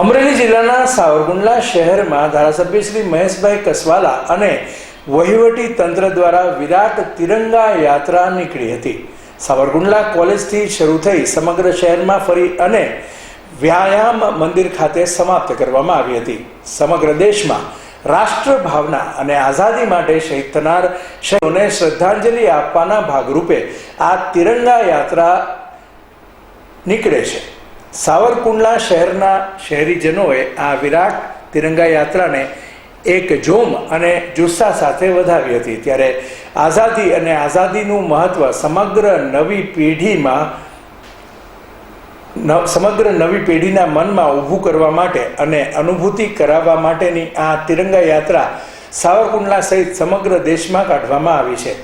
અમરેલી જિલ્લાના સાવરકુંડલા શહેરમાં ધારાસભ્ય શ્રી મહેશભાઈ કસવાલા અને વહીવટી તંત્ર દ્વારા વિરાટ તિરંગા યાત્રા નીકળી હતી. સાવરકુંડલા કોલેજથી શરૂ થઈ સમગ્ર શહેરમાં ફરી અને વ્યાયામ મંદિર ખાતે સમાપ્ત કરવામાં આવી હતી. સમગ્ર દેશમાં રાષ્ટ્ર ભાવના અને આઝાદી માટે શહીદ થનાર શહીદોને શ્રદ્ધાંજલિ આપવાના ભાગરૂપે આ તિરંગા યાત્રા નીકળે છે. સાવરકુંડલા શહેરના શહેરીજનોએ આ વિરાટ તિરંગા યાત્રાને એક જોમ અને જુસ્સા સાથે વધાવી હતી. ત્યારે આઝાદી અને આઝાદીનું મહત્વ સમગ્ર નવી પેઢીમાં સમગ્ર નવી પેઢીના મનમાં ઊભું કરવા માટે અને અનુભૂતિ કરાવવા માટેની આ તિરંગા યાત્રા સાવરકુંડલા સહિત સમગ્ર દેશમાં કાઢવામાં આવી છે.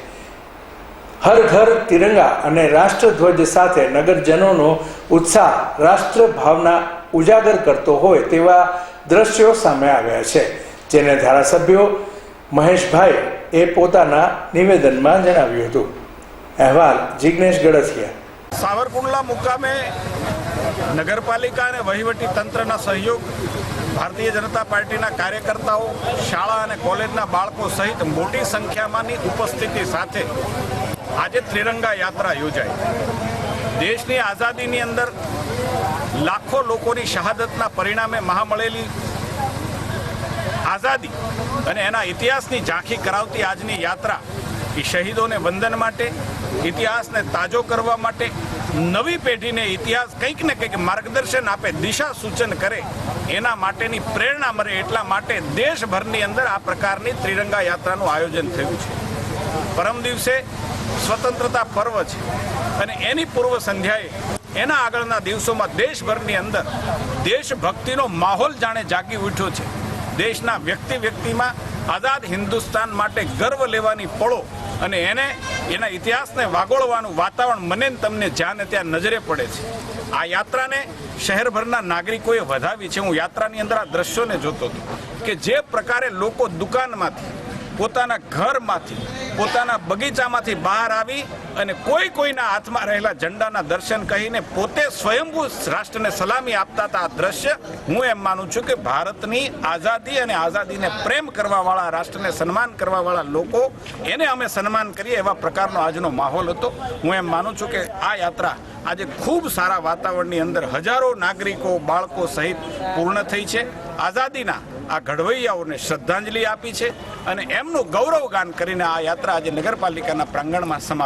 હર ઘર તિરંગા અને રાષ્ટ્રધ્વજ સાથે નગરજનોનો ઉત્સાહ રાષ્ટ્ર ભાવના ઉજાગર કરતો હોય તેવા દ્રશ્યો સામે આવ્યા છે, જેને ધારાસભ્યો મહેશભાઈ એ પોતાના નિવેદનમાં જણાવ્યું હતું. અહેવાલ જિગ્નેશ ગડથિયા સાવરકુંડલા મુકામે નગરપાલિકા અને વહીવટી તંત્રના સહયોગ, ભારતીય જનતા પાર્ટીના કાર્યકર્તાઓ, શાળા અને કોલેજના બાળકો સહિત મોટી સંખ્યામાંની ઉપસ્થિતિ સાથે આજે ત્રિરંગા યાત્રા યોજાઈ. દેશની આઝાદીની અંદર લાખો લોકોની શહાદતના પરિણામે મહામળેલી આઝાદી અને એના ઇતિહાસની ઝાંખી કરાવતી આજની યાત્રા એ શહીદોને વંદન માટે, ઇતિહાસને તાજો કરવા માટે, નવી પેઢીને ઇતિહાસ કંઈક ને કંઈક માર્ગદર્શન આપે દિશા સૂચન કરે, એના માટેની પ્રેરણા મળે એટલા માટે દેશભરની અંદર આ પ્રકારની ત્રિરંગા યાત્રાનું આયોજન થયું છે. પરમ દિવસે સ્વતંત્રતા પર્વ છે. અને એની પૂર્વ સંધ્યાએ એના આગળના દિવસોમાં દેશભરની અંદર દેશભક્તિનો માહોલ જાણે જાગી ઉઠ્યો છે. દેશના વ્યક્તિ વ્યક્તિમાં આઝાદ હિન્દુસ્તાન માટે ગર્વ લેવાની પળો અને એને એના ઇતિહાસને વાગોળવાનું વાતાવરણ મને તમને જ્યાં ત્યાં નજરે પડે છે. આ યાત્રાને શહેરભરના નાગરિકોએ વધાવી છે. હું યાત્રાની અંદર આ દ્રશ્યોને જોતો હતો કે જે પ્રકારે લોકો દુકાનમાંથી પોતાના ઘરમાંથી, પોતાના બગીચામાંથી બહાર આવી અને કોઈ કોઈના હાથમાં રહેલા ઝંડાના દર્શન કહીને પોતે સ્વયંભૂ રાષ્ટ્રને સલામી આપતા હતા આ દ્રશ્ય. હું એમ માનું છું કે ભારતની આઝાદી અને આઝાદીને પ્રેમ કરવાવાળા, રાષ્ટ્રને સન્માન કરવાવાળા લોકો, એને અમે સન્માન કરીએ એવા પ્રકારનો આજનો માહોલ હતો. હું એમ માનું છું કે આ યાત્રા આજે ખૂબ સારા વાતાવરણની અંદર હજારો નાગરિકો, બાળકો સહિત પૂર્ણ થઈ છે. આઝાદીના આ ઘડવૈયાઓને શ્રદ્ધાંજલિ આપી છે અને એમનું ગૌરવગાન કરીને આ યાત્રા આજે નગરપાલિકાના પ્રાંગણમાં સમાપ્ત